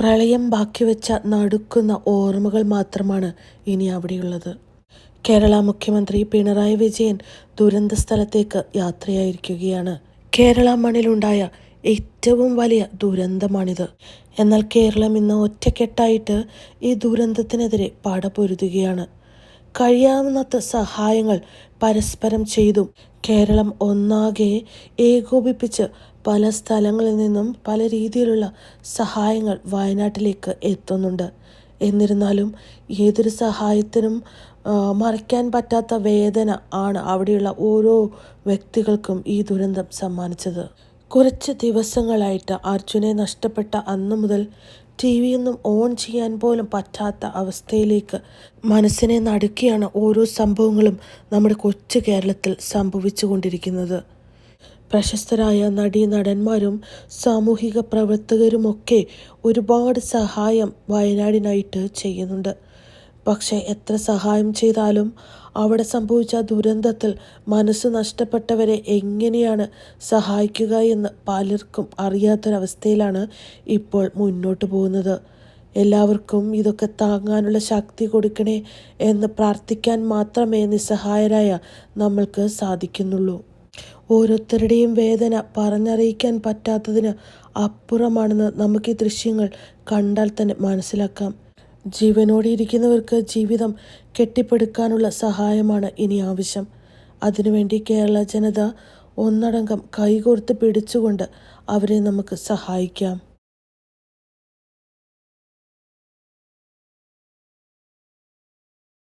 പ്രളയം ബാക്കി വെച്ച നടുക്കുന്ന ഓർമ്മകൾ മാത്രമാണ് ഇനി അവിടെയുള്ളത്. കേരള മുഖ്യമന്ത്രി പിണറായി വിജയൻ ദുരന്ത സ്ഥലത്തേക്ക് യാത്രയായിരിക്കുകയാണ്. കേരള മണ്ണിലുണ്ടായ ഏറ്റവും വലിയ ദുരന്തമാണിത്. എന്നാൽ കേരളം ഇന്ന് ഒറ്റക്കെട്ടായിട്ട് ഈ ദുരന്തത്തിനെതിരെ പടപൊരുതുകയാണ്. കഴിയാവുന്നത്ര സഹായങ്ങൾ പരസ്പരം ചെയ്തും കേരളം ഒന്നാകെ ഏകോപിപ്പിച്ച് പല സ്ഥലങ്ങളിൽ നിന്നും പല രീതിയിലുള്ള സഹായങ്ങൾ വയനാട്ടിലേക്ക് എത്തുന്നുണ്ട്. എന്നിരുന്നാലും ഏതൊരു സഹായത്തിനും മറയ്ക്കാൻ പറ്റാത്ത വേദന ആണ് അവിടെയുള്ള ഓരോ വ്യക്തികൾക്കും ഈ ദുരന്തം സമ്മാനിച്ചത്. കുറച്ച് ദിവസങ്ങളായിട്ട് അർജുനെ നഷ്ടപ്പെട്ട അന്ന് മുതൽ ടി വിയൊന്നും ഓൺ ചെയ്യാൻ പോലും പറ്റാത്ത അവസ്ഥയിലേക്ക് മനസ്സിനെ നടുക്കിയാണ് ഓരോ സംഭവങ്ങളും നമ്മുടെ കൊച്ചു കേരളത്തിൽ സംഭവിച്ചു കൊണ്ടിരിക്കുന്നത് പ്രശസ്തരായ നടീ നടന്മാരും സാമൂഹിക പ്രവർത്തകരുമൊക്കെ ഒരുപാട് സഹായം വയനാടിനായിട്ട് ചെയ്യുന്നുണ്ട്. പക്ഷേ എത്ര സഹായം ചെയ്താലും അവിടെ സംഭവിച്ച ദുരന്തത്തിൽ മനസ്സ് നഷ്ടപ്പെട്ടവരെ എങ്ങനെയാണ് സഹായിക്കുക എന്ന് പലർക്കും അറിയാത്തൊരവസ്ഥയിലാണ് ഇപ്പോൾ മുന്നോട്ട് പോകുന്നത്. എല്ലാവർക്കും ഇതൊക്കെ താങ്ങാനുള്ള ശക്തി കൊടുക്കണേ എന്ന് പ്രാർത്ഥിക്കാൻ മാത്രമേ നിസ്സഹായരായ നമ്മൾക്ക് സാധിക്കുന്നുള്ളൂ. ഓരോരുത്തരുടെയും വേദന പറഞ്ഞറിയിക്കാൻ പറ്റാത്തതിന് അപ്പുറമാണെന്ന് നമുക്ക് ഈ ദൃശ്യങ്ങൾ കണ്ടാൽ തന്നെ മനസ്സിലാക്കാം. ജീവനോടെ ഇരിക്കുന്നവർക്ക് ജീവിതം കെട്ടിപ്പടുക്കാനുള്ള സഹായമാണ് ഇനി ആവശ്യം. അതിനുവേണ്ടി കേരള ജനത ഒന്നടങ്കം കൈകോർത്ത് പിടിച്ചുകൊണ്ട് അവരെ നമുക്ക് സഹായിക്കാം.